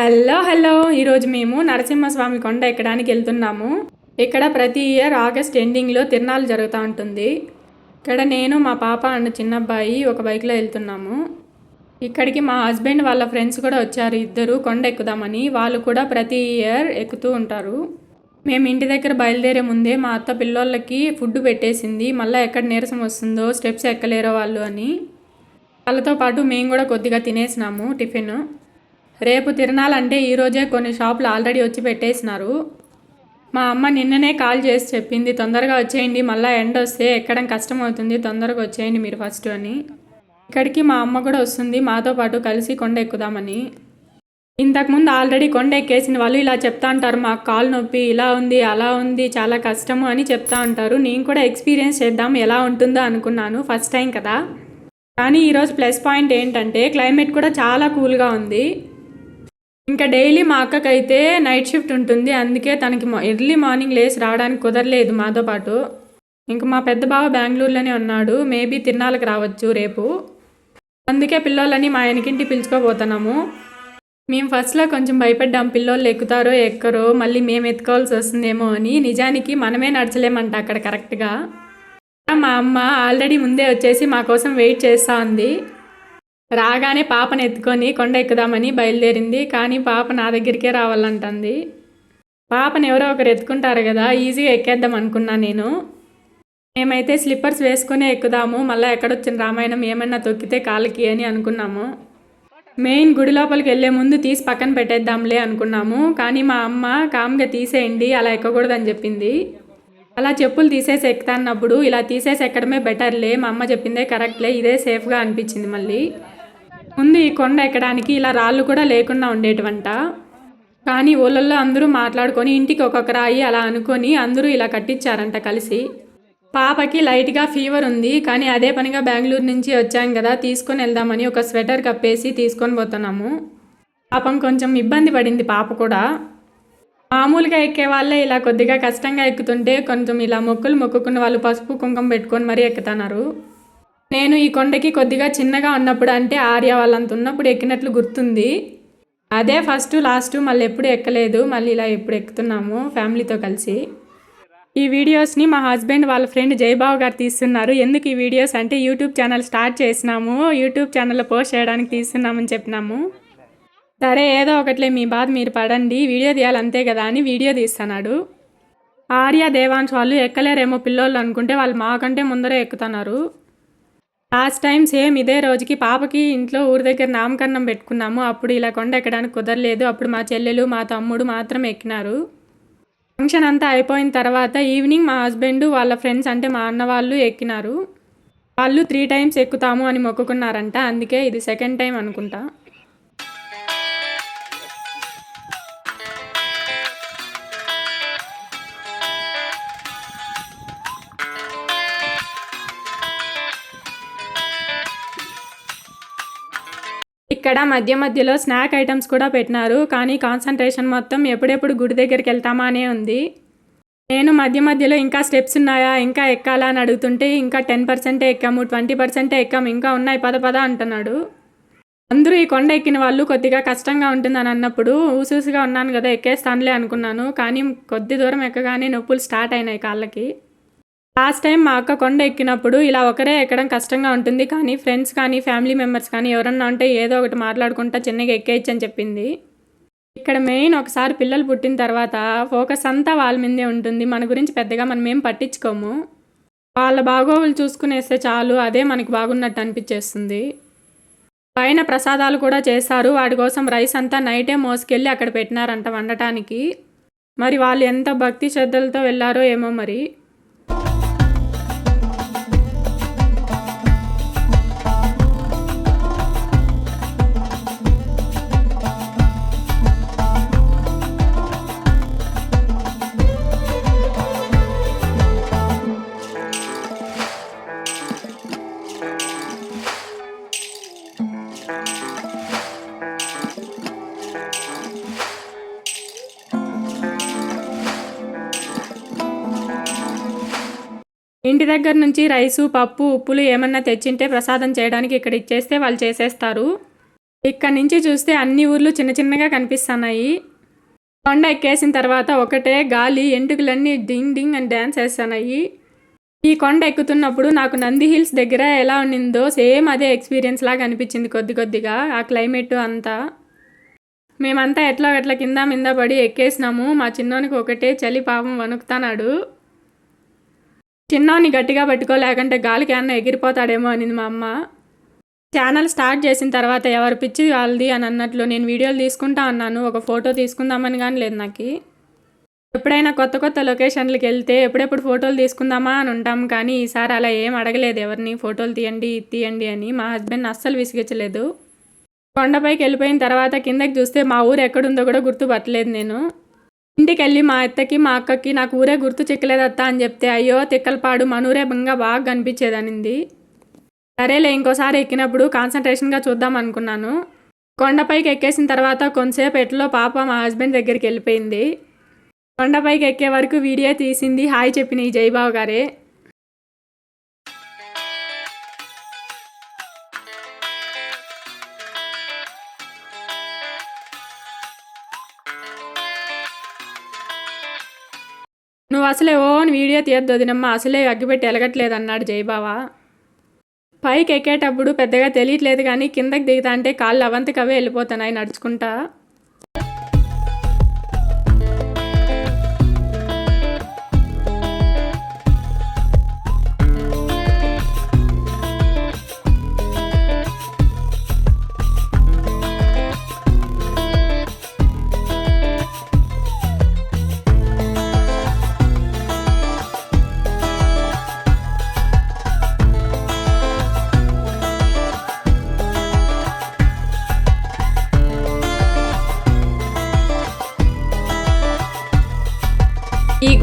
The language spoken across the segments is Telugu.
Hello hello. ఈరోజు మేము నరసింహస్వామి కొండ ఎక్కడానికి వెళ్తున్నాము. ఇక్కడ ప్రతి ఇయర్ ఆగస్ట్ ఎండింగ్లో తిరణాలు జరుగుతూ ఉంటుంది. ఇక్కడ నేను మా పాప అండ్ చిన్నబ్బాయి ఒక బైక్లో వెళ్తున్నాము. ఇక్కడికి మా హస్బెండ్ వాళ్ళ ఫ్రెండ్స్ కూడా వచ్చారు. ఇద్దరు కొండ ఎక్కుదామని వాళ్ళు కూడా ప్రతి ఇయర్ ఎక్కుతూ ఉంటారు. మేము ఇంటి దగ్గర బయలుదేరే ముందే మా అత్త పిల్లోళ్ళకి ఫుడ్ పెట్టేసింది. మళ్ళీ ఎక్కడ నీరసం వస్తుందో స్టెప్స్ ఎక్కలేరో వాళ్ళు అని. వాళ్ళతో పాటు మేము కూడా కొద్దిగా తినేసినాము టిఫిన్. రేపు తిరణాలంటే ఈరోజే కొన్ని షాపులు ఆల్రెడీ వచ్చి పెట్టేసినారు. మా అమ్మ నిన్ననే కాల్ చేసి చెప్పింది తొందరగా వచ్చేయండి మళ్ళీ ఎండ వస్తే ఎక్కడం కష్టం అవుతుంది తొందరగా వచ్చేయండి మీరు ఫస్ట్ అని. ఇక్కడికి మా అమ్మ కూడా వస్తుంది మాతో పాటు కలిసి కొండ ఎక్కుదామని. ఇంతకుముందు ఆల్రెడీ కొండ ఎక్కేసిన వాళ్ళు ఇలా చెప్తా ఉంటారు మాకు కాలు నొప్పి ఇలా ఉంది అలా ఉంది చాలా కష్టము అని చెప్తా ఉంటారు నేను కూడా ఎక్స్పీరియన్స్ చేద్దాం ఎలా ఉంటుందో అనుకున్నాను ఫస్ట్ టైం కదా. కానీ ఈరోజు ప్లస్ పాయింట్ ఏంటంటే క్లైమేట్ కూడా చాలా కూల్గా ఉంది. ఇంకా డైలీ మా అక్కకైతే నైట్ షిఫ్ట్ ఉంటుంది. అందుకే తనకి ఎర్లీ మార్నింగ్ లేసి రావడానికి కుదరలేదు మాతో పాటు. ఇంకా మా పెద్ద బావ బెంగళూరులోనే ఉన్నాడు. మేబీ తిరునాళ్ళకి రావచ్చు రేపు. అందుకే పిల్లోళ్ళని మా ఆయనకింటి పిలుచుకోబోతున్నాము. మేము ఫస్ట్లో కొంచెం భయపడ్డాం. పిల్లోళ్ళు ఎక్కుతారో ఎక్కరో మళ్ళీ మేము ఎత్తుకోవాల్సి వస్తుందేమో అని. నిజానికి మనమే నడచలేమంట అక్కడ కరెక్ట్గా. మా అమ్మ ఆల్రెడీ ముందే వచ్చేసి మా కోసం వెయిట్ చేస్తూ ఉంది. రాగానే పాపను ఎత్తుకొని కొండ ఎక్కుదామని బయలుదేరింది కానీ పాప నా దగ్గరికే రావాలంటుంది. పాపను ఎవరో ఒకరు ఎత్తుకుంటారు కదా ఈజీగా ఎక్కేద్దాం అనుకున్నా నేను. మేమైతే స్లిప్పర్స్ వేసుకునే ఎక్కుదాము మళ్ళీ ఎక్కడొచ్చిన రామాయణం ఏమన్నా తొక్కితే కాళ్ళకి అని అనుకున్నాము. మెయిన్ గుడి లోపలికి వెళ్ళే ముందు తీసి పక్కన పెట్టేద్దాంలే అనుకున్నాము కానీ మా అమ్మ కామ్గా తీసేయండి అలా ఎక్కకూడదని చెప్పింది. అలా చెప్పులు తీసేసి ఎక్కుతాన్నప్పుడు ఇలా తీసేసి ఎక్కడమే బెటర్లే మా అమ్మ చెప్పిందే కరెక్ట్లే ఇదే సేఫ్గా అనిపించింది మళ్ళీ. ముందు ఈ కొండ ఎక్కడానికి ఇలా రాళ్ళు కూడా లేకుండా ఉండేటవంట. కానీ ఊళ్ళల్లో అందరూ మాట్లాడుకొని ఇంటికి ఒక్కొక్క రాయి అలా అనుకొని అందరూ ఇలా కట్టించారంట కలిసి. పాపకి లైట్గా ఫీవర్ ఉంది కానీ అదే పనిగా బెంగళూరు నుంచి వచ్చాం కదా తీసుకొని వెళ్దామని ఒక స్వెటర్ కప్పేసి తీసుకొని పోతున్నాము. పాపం కొంచెం ఇబ్బంది పడింది పాప కూడా. మామూలుగా ఎక్కే వాళ్ళే ఇలా కొద్దిగా కష్టంగా ఎక్కుతుంటే కొంచెం ఇలా మొక్కులు మొక్కుకున్న వాళ్ళు పసుపు కుంకుమ పెట్టుకొని మరీ ఎక్కుతున్నారు. నేను ఈ కొండకి కొద్దిగా చిన్నగా ఉన్నప్పుడు అంటే ఆర్య వాళ్ళంత ఉన్నప్పుడు ఎక్కినట్లు గుర్తుంది. అదే ఫస్ట్ లాస్ట్ మళ్ళీ ఎప్పుడు ఎక్కలేదు. మళ్ళీ ఇలా ఎప్పుడు ఎక్కుతున్నాము ఫ్యామిలీతో కలిసి. ఈ వీడియోస్ని మా హస్బెండ్ వాళ్ళ ఫ్రెండ్ జయబాబు గారు తీస్తున్నారు. ఎందుకు ఈ వీడియోస్ అంటే యూట్యూబ్ ఛానల్ స్టార్ట్ చేసినాము యూట్యూబ్ ఛానల్లో పోస్ట్ చేయడానికి తీస్తున్నామని చెప్పినాము. సరే ఏదో ఒకట్లే మీ బాధ మీరు పడండి. వీడియో తీయాలి అంతే కదా అని వీడియో తీస్తున్నాడు. ఆర్య దేవాంశ్ వాళ్ళు ఎక్కలేరేమో పిల్లోళ్ళు అనుకుంటే వాళ్ళు మాకంటే ముందరే ఎక్కుతున్నారు. లాస్ట్ టైం సేమ్ ఇదే రోజుకి పాపకి ఇంట్లో ఊరి దగ్గర నామకరణం పెట్టుకున్నాము. అప్పుడు ఇలా కొండ ఎక్కడానికి కుదరలేదు. అప్పుడు మా చెల్లెలు మా తమ్ముడు మాత్రం ఎక్కినారు. ఫంక్షన్ అంతా అయిపోయిన తర్వాత ఈవినింగ్ మా హస్బెండ్ వాళ్ళ ఫ్రెండ్స్ అంటే మా అన్న వాళ్ళు ఎక్కినారు. వాళ్ళు త్రీ టైమ్స్ ఎక్కుతాము అని మొక్కుకున్నారంట. అందుకే ఇది సెకండ్ టైం అనుకుంటా. ఇక్కడ మధ్య మధ్యలో స్నాక్ ఐటమ్స్ కూడా పెట్టినారు కానీ కాన్సన్ట్రేషన్ మొత్తం ఎప్పుడెప్పుడు గుడి దగ్గరికి వెళ్తామా అనే ఉంది. నేను మధ్య మధ్యలో ఇంకా స్టెప్స్ ఉన్నాయా ఇంకా ఎక్కాలా అని అడుగుతుంటే ఇంకా టెన్ పర్సెంటే ఎక్కాము ట్వంటీ పర్సెంటే ఎక్కాము ఇంకా ఉన్నాయి పద పద అంటున్నాడు. అందరూ ఈ కొండ ఎక్కిన వాళ్ళు కొద్దిగా కష్టంగా ఉంటుందని అన్నప్పుడు ఊసూసిగా ఉన్నాను కదా ఎక్కేస్తానులే అనుకున్నాను కానీ కొద్ది దూరం ఎక్కగానే నొప్పులు స్టార్ట్ అయినాయి కాళ్ళకి. లాస్ట్ టైం మా అక్క కొండ ఎక్కినప్పుడు ఇలా ఒకరే ఎక్కడం కష్టంగా ఉంటుంది. కానీ ఫ్రెండ్స్ కానీ ఫ్యామిలీ మెంబర్స్ కానీ ఎవరన్నా ఉంటే ఏదో ఒకటి మాట్లాడుకుంటా చిన్నగా ఎక్కేయచ్చు అని చెప్పింది. ఇక్కడ మెయిన్ ఒకసారి పిల్లలు పుట్టిన తర్వాత ఫోకస్ అంతా వాళ్ళ మీదే ఉంటుంది. మన గురించి పెద్దగా మనం ఏం పట్టించుకోము. వాళ్ళ బాగోగులు చూసుకునేస్తే చాలు అదే మనకి బాగున్నట్టు అనిపించేస్తుంది. పైన ప్రసాదాలు కూడా చేస్తారు వాటి కోసం రైస్ అంతా నైటే మోసుకెళ్ళి అక్కడ పెట్టినారంట వండటానికి. మరి వాళ్ళు ఎంత భక్తి శ్రద్ధలతో వెళ్ళారో ఏమో మరి. ఇంటి దగ్గర నుంచి రైసు పప్పు ఉప్పులు ఏమన్నా తెచ్చింటే ప్రసాదం చేయడానికి ఇక్కడ ఇచ్చేస్తే వాళ్ళు చేసేస్తారు. ఇక్కడ నుంచి చూస్తే అన్ని ఊర్లు చిన్న చిన్నగా కనిపిస్తున్నాయి. కొండ ఎక్కేసిన తర్వాత ఒకటే గాలి ఎంటుకలన్నీ డింగ్ డింగ్ అని డ్యాన్స్ వేస్తున్నాయి. ఈ కొండ ఎక్కుతున్నప్పుడు నాకు నంది హిల్స్ దగ్గర ఎలా ఉండిందో సేమ్ అదే ఎక్స్పీరియన్స్ లాగా అనిపించింది కొద్ది కొద్దిగా ఆ క్లైమేట్ అంతా. మేమంతా ఎట్లా ఎట్లా కింద మింద పడి ఎక్కేసినాము. మా చిన్నోనికి ఒకటే చలి పాపం వణుకుతానాడు చిన్నోని గట్టిగా పట్టుకోలేకంటే గాలికి అన్న ఎగిరిపోతాడేమో అనింది మా అమ్మ. ఛానల్ స్టార్ట్ చేసిన తర్వాత ఎవరు పిచ్చి వాళ్ళది అని అన్నట్లు నేను వీడియోలు తీసుకుంటా అన్నాను ఒక ఫోటో తీసుకుందామని కానీ లేదు నాకు. ఎప్పుడైనా కొత్త కొత్త లొకేషన్లకు వెళ్తే ఎప్పుడెప్పుడు ఫోటోలు తీసుకుందామా అని ఉంటాం కానీ ఈసారి అలా ఏం అడగలేదు ఎవరిని ఫోటోలు తీయండి తీయండి అని మా హస్బెండ్ అస్సలు విసిగించలేదు. కొండపైకి వెళ్ళిపోయిన తర్వాత కిందకి చూస్తే మా ఊరు ఎక్కడుందో కూడా గుర్తుపట్టలేదు నేను. ఇంటికి వెళ్ళి మా అత్తకి మా అక్కకి నాకు ఊరే గుర్తు చెక్కలేదత్తా అని చెప్తే అయ్యో తిక్కలపాడు మనూరే బంగా బాగా కనిపించేదనింది సరేలే ఇంకోసారి ఎక్కినప్పుడు కాన్సన్ట్రేషన్గా చూద్దాం అనుకున్నాను. కొండపైకి ఎక్కేసిన తర్వాత కొంతసేపు ఎట్లో పాప మా హస్బెండ్ దగ్గరికి వెళ్ళిపోయింది. కొండపైకి ఎక్కే వరకు వీడియో తీసింది హాయ్ చెప్పిన ఈ జైబాబు గారే. అసలే ఓన్ వీడియో తీయద్దు వదినమ్మ అసలే అగ్గిపెట్టి ఎలగట్లేదు అన్నాడు జయబావ. పైకి ఎక్కేటప్పుడు పెద్దగా తెలియట్లేదు కానీ కిందకి దిగుతా అంటే కాళ్ళు అవంతకవే వెళ్ళిపోతున్నాయి నడుచుకుంటా.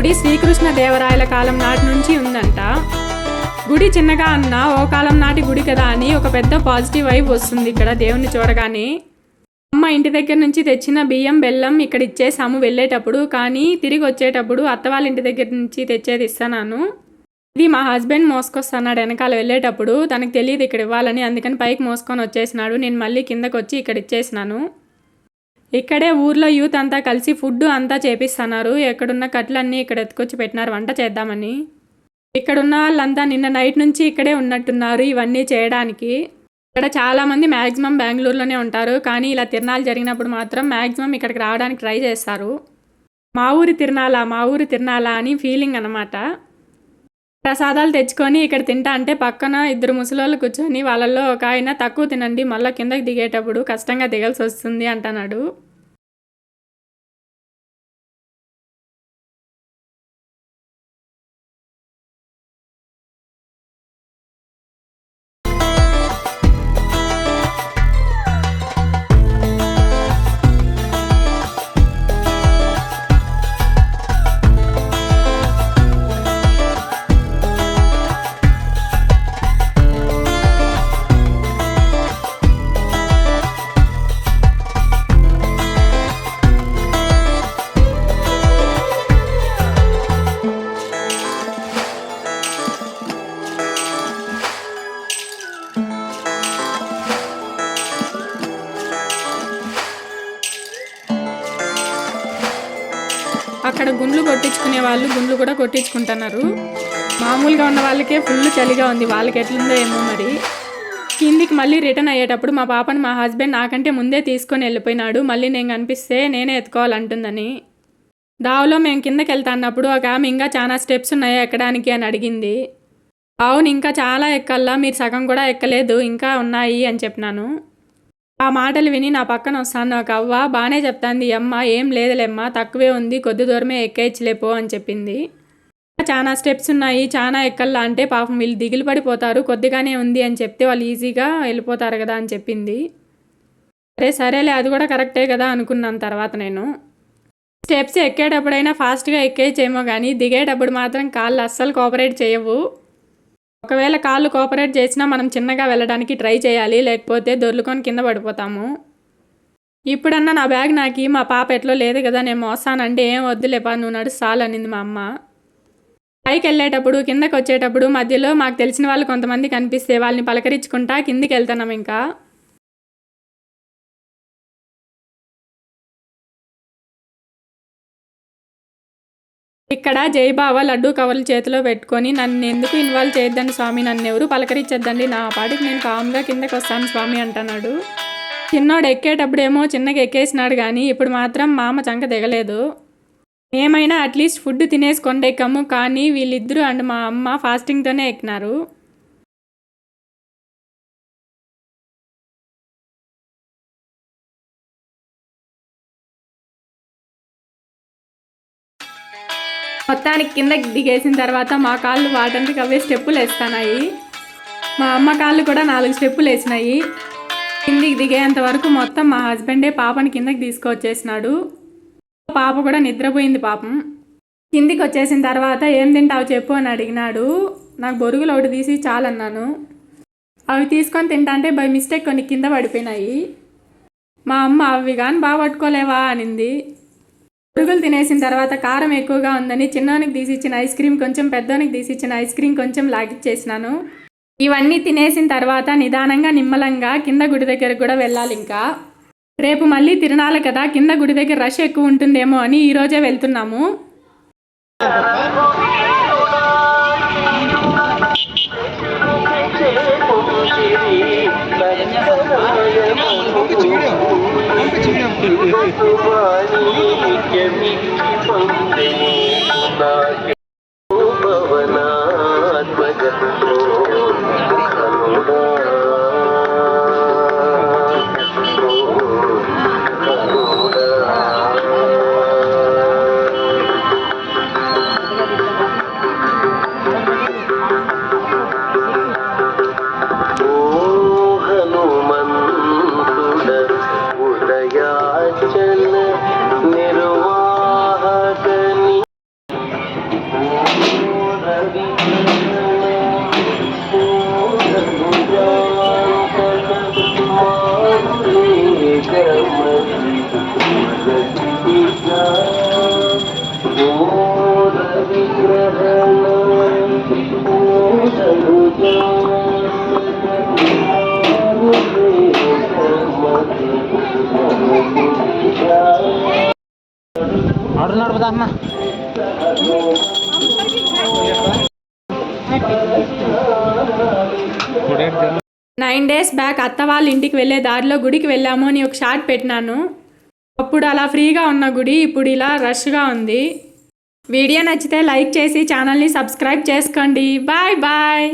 గుడి శ్రీకృష్ణ దేవరాయల కాలం నాటి నుంచి ఉందంట. గుడి చిన్నగా అన్న ఓ కాలం నాటి గుడి కదా అని ఒక పెద్ద పాజిటివ్ వైబ్ వస్తుంది ఇక్కడ దేవుణ్ణి చూడగానే. అమ్మ ఇంటి దగ్గర నుంచి తెచ్చిన బియ్యం బెల్లం ఇక్కడ ఇచ్చేసాము వెళ్ళేటప్పుడు కానీ తిరిగి వచ్చేటప్పుడు అత్త వాళ్ళ ఇంటి దగ్గర నుంచి తెచ్చేది ఇస్తాను ఇది మా హస్బెండ్ మోసుకొస్తున్నాడు వెనకాల వెళ్ళేటప్పుడు తనకు తెలియదు ఇక్కడ ఇవ్వాలని అందుకని పైకి మోసుకొని వచ్చేసినాడు. నేను మళ్ళీ కిందకు వచ్చి ఇక్కడ ఇచ్చేసినాను. ఇక్కడే ఊర్లో యూత్ అంతా కలిసి ఫుడ్ అంతా చేపిస్తున్నారు. ఎక్కడున్న కట్లన్నీ ఇక్కడ ఎత్తుకొచ్చి పెట్టినారు. వంట చేద్దామని. ఇక్కడున్న వాళ్ళంతా నిన్న నైట్ నుంచి ఇక్కడే ఉన్నట్టున్నారు ఇవన్నీ చేయడానికి. ఇక్కడ చాలామంది మ్యాక్సిమం బెంగళూరులోనే ఉంటారు. కానీ ఇలా తిరణాలు జరిగినప్పుడు మాత్రం మ్యాక్సిమం ఇక్కడికి రావడానికి ట్రై చేస్తారు. మా ఊరి తిరణాలా? మా ఊరి తిరణాలా అని ఫీలింగ్ అనమాట ప్రసాదాలు తెచ్చుకొని ఇక్కడ తింటా అంటే పక్కన ఇద్దరు ముసలోళ్ళు కూర్చొని వాళ్ళల్లో ఒక ఆయన తక్కువ తినండి మళ్ళీ కిందకి దిగేటప్పుడు కష్టంగా దిగాల్సి వస్తుంది అంటున్నాడు. వాళ్ళు గుండ్లు కూడా కొట్టించుకుంటున్నారు. మామూలుగా ఉన్న వాళ్ళకే ఫుల్ చలిగా ఉంది. వాళ్ళకి ఎట్లుందో ఏమో మరి. కిందికి మళ్ళీ రిటర్న్ అయ్యేటప్పుడు మా పాపని మా హస్బెండ్ నాకంటే ముందే తీసుకొని వెళ్ళిపోయినాడు. మళ్ళీ నేను కనిపిస్తే నేనే ఎత్తుకోవాలంటుందని. దావలో మేము కిందకి వెళ్తా అన్నప్పుడు ఒక ఆమె ఇంకా చాలా స్టెప్స్ ఉన్నాయి ఎక్కడానికి? అని అడిగింది. అవును ఇంకా చాలా ఎక్కల్లా. మీరు సగం కూడా ఎక్కలేదు. ఇంకా ఉన్నాయి అని చెప్పినాను. ఆ మాటలు విని నా పక్కన వస్తాను. ఒక అవ్వ బాగానే చెప్తాంది. అమ్మ ఏం లేదులేమ్మ తక్కువే ఉంది కొద్ది దూరమే ఎక్కేయచ్చులేపో అని చెప్పింది. చాలా స్టెప్స్ ఉన్నాయి. చాలా ఎక్కల్లా అంటే పాపం వీళ్ళు దిగులు పడిపోతారు. కొద్దిగానే ఉంది అని చెప్తే వాళ్ళు ఈజీగా వెళ్ళిపోతారు కదా అని చెప్పింది. సరే సరేలే అది కూడా కరెక్టే కదా అనుకున్నాను తర్వాత నేను. స్టెప్స్ ఎక్కేటప్పుడైనా ఫాస్ట్గా ఎక్కేయచ్చేమో కానీ దిగేటప్పుడు మాత్రం కాళ్ళు అస్సలు కోఆపరేట్ చేయవు. ఒకవేళ కాళ్ళు కోఆపరేట్ చేసినా మనం చిన్నగా వెళ్ళడానికి ట్రై చేయాలి లేకపోతే దొర్లుకొని కింద పడిపోతాము. ఇప్పుడన్నా నా బ్యాగ్ నాకు మా పాప ఎట్లో లేదు కదా నేను మోస్తానంటే ఏం వద్దులేపా నువ్వు నడుస్తాలు అనింది మా అమ్మ. పైకి వెళ్ళేటప్పుడు కిందకు వచ్చేటప్పుడు మధ్యలో మాకు తెలిసిన వాళ్ళు కొంతమంది కనిపిస్తే వాళ్ళని పలకరించుకుంటా కిందికి వెళ్తున్నాం ఇంకా. ఇక్కడ జయబావ లడ్డూ కవర్లు చేతిలో పెట్టుకొని నన్ను ఎందుకు ఇన్వాల్వ్ చేయొద్దండి స్వామి? నన్ను ఎవరు పలకరించొద్దండి? నా పాటికి నేను కామ్గా కిందకి వస్తాను స్వామి అంటున్నాడు. చిన్నోడు ఎక్కేటప్పుడేమో చిన్నగా ఎక్కేసినాడు కానీ ఇప్పుడు మాత్రం మామ చంక దిగలేదు. ఏమైనా అట్లీస్ట్ ఫుడ్ తినేసి కొండెక్కాము కానీ వీళ్ళిద్దరూ అండ్ మా అమ్మ ఫాస్టింగ్తోనే ఎక్కినారు. మొత్తానికి కిందకి దిగేసిన తర్వాత మా కాళ్ళు వాటంతకు అవే స్టెప్పులు వేస్తున్నాయి మా అమ్మ కాళ్ళు కూడా నాలుగు స్టెప్పులు వేసినాయి. కిందికి దిగేంత వరకు మొత్తం మా హస్బెండే పాపని కిందకి తీసుకొచ్చేసినాడు. పాప కూడా నిద్రపోయింది పాపం. కిందికి వచ్చేసిన తర్వాత ఏం తింటావు చెప్పు అని అడిగినాడు. నాకు బొరుగులు ఒకటి తీసి చాలన్నాను. అవి తీసుకొని తింటాంటే బై మిస్టేక్ కొన్ని కింద పడిపోయినాయి. మా అమ్మ అవి కానీ బాగా పట్టుకోలేవా అనింది. పురుగులు తినేసిన తర్వాత కారం ఎక్కువగా ఉందని చిన్నోనికి తీసిచ్చిన ఐస్ క్రీమ్ కొంచెం పెద్దోనికి తీసిచ్చిన ఐస్ క్రీమ్ కొంచెం లాగిచ్చేసినాను. ఇవన్నీ తినేసిన తర్వాత నిదానంగా నిమ్మలంగా కింద గుడి దగ్గరకు కూడా వెళ్ళాలి ఇంకా. రేపు మళ్ళీ తిరణాలి కదా కింద గుడి దగ్గర రష్ ఎక్కువ ఉంటుందేమో అని ఈరోజే వెళ్తున్నాము. ছিলাম ఆడున్నాడు కదా అన్న నైన్ డేస్ బ్యాక్ అత్త వాళ్ళ ఇంటికి వెళ్ళే దారిలో గుడికి వెళ్ళాము అని ఒక షార్ట్ పెట్టినాను. అప్పుడు అలా ఫ్రీగా ఉన్న గుడి ఇప్పుడు ఇలా రష్గా ఉంది. వీడియో నచ్చితే లైక్ చేసి ఛానల్ని సబ్స్క్రైబ్ చేసుకోండి. Bye bye